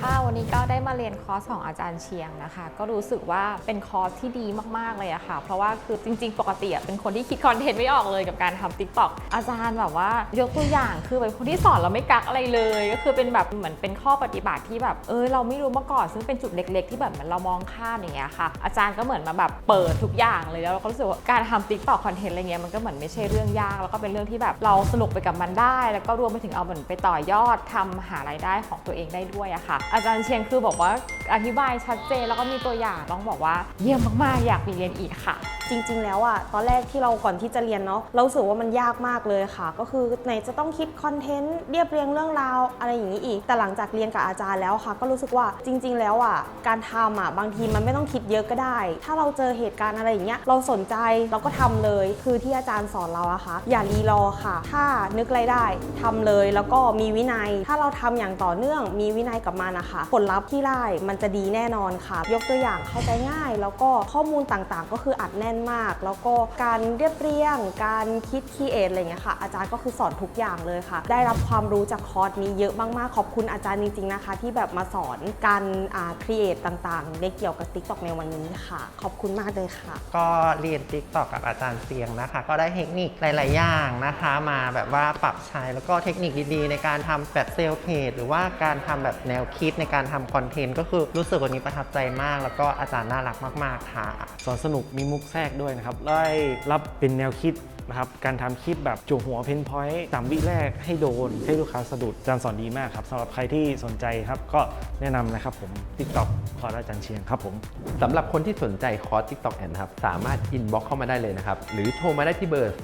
ค่ะ วันนี้ก็ได้มาเรียนคอร์สของอาจารย์เชียงนะคะ ก็รู้สึกว่าเป็นคอร์สที่ดีมากๆเลยอะค่ะ เพราะว่าคือจริง ๆ ปกติเป็นคนที่คิดคอนเทนต์ไม่ออกเลยกับการทำ t ิ k t o k อาจารย์แบบว่ายกตัวอย่างคือเป็นคนที่สอนเราไม่กักอะไรเลย ก็คือเป็นแบบเหมือนเป็นข้อปฏิบัติที่แบบเออเราไม่รู้มาก่อนซึ่งเป็นจุดเล็ก ๆ ที่แบบเหมือนเรามองข้ามอย่างเงี้ยค่ะ อาจารย์ก็เหมือนมาแบบเปิดทุกอย่างเลยแล้วเราก็รู้สึกว่าการทำ t ิ k t o k คอนเทนต์อะไรเงี้ยมันก็เหมือนไม่ใช่เรื่องยาก แล้วก็เป็นเรื่องที่แบบเราสนุกไปกับมันได้ แล้วก็รวมไปถึงเอาเหมือนไปต่อยอดทำหารายได้ของตัวเองได้ด้วยอะค่ะ อาจารย์เชียงคือบอกว่าอธิบายชัดเจนแล้วก็มีตัวอย่างต้องบอกว่าเยี่ยมมากๆ อยากไปเรียนอีกค่ะ จริง ๆ แล้วอะตอนแรกที่เราก่อนที่จะเรียนเนาะเราสึกว่ามันยากมากเลยค่ะ ก็คือไหนจะต้องคิดคอนเทนต์เรียบเรียงเรื่องราวอะไรอย่างนี้อีก แต่หลังจากเรียนกับอาจารย์แล้วค่ะ ก็รู้สึกว่าจริง ๆ แล้วอะการทำอะบางทีมันไม่ต้องคิดเยอะก็ได้ ถ้าเราเจอเหตุการณ์อะไรอย่างเงี้ยเราสนใจเราก็ทำเลย คือที่อาจารย์สอนเราอะค่ะอย่ารีรอค่ะ ถ้านึกอะไรได้ทำเลยแล้วก็มีวินัย ถ้าเราทำอย่างต่อเนื่องมีวินัยกับมันนะคะผลลัพธ์ที่ได้มันจะดีแน่นอนค่ะ ยกตัวอย่างเข้าใจง่าย แล้วก็ข้อมูลต่างๆ ก็คืออัดแน่นมาก แล้วก็การเรียบเรียง การคิดคีเอทอะไรเงี้ยค่ะ อาจารย์ก็คือสอนทุกอย่างเลยค่ะ ได้รับความรู้จากคอร์สนี้เยอะมากๆ ขอบคุณอาจารย์จริงๆนะคะ ที่แบบมาสอนการอ่าครีเอทต่างๆในเกี่ยวกับ TikTok ในวันนี้ค่ะ ขอบคุณมากเลยค่ะ ก็เรียน t ิ k t o k กับอาจารย์เสียงนะคะ ก็ได้เทคนิคหลาย ๆ อย่างนะคะ มาแบบว่าปรับใช้แล้วก็เทคนิคดีๆ ในการทำแบบเซลล์เพจหรือว่าการทำแบบแนวคิดในการทำคอนเทนต์ก็คือรู้สึกวันนี้ประทับใจมาก แล้วก็อาจารย์น่ารักมาก ๆ ค่ะ สอนสนุกมีมุกแทรกด้วยนะครับได้รับเป็นแนวคิดนะครับการทำคลิปแบบจุหัวเพนพอยต์สามวิแรกให้โดน ให้ลูกค้าสะดุดอาจารย์สอนดีมากครับสำหรับใครที่สนใจครับก็แนะนำนะครับผม TikTok ขอร์อาจารย์เชียงครับผมสำหรับคนที่สนใจคอร์ส TikTok แอนครับสามารถอินบ็อกเข้ามาได้เลยนะครับ หรือโทรมาได้ที่เบอร์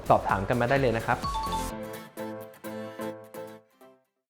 0651569496 สอบถามกันมาได้เลยนะครับ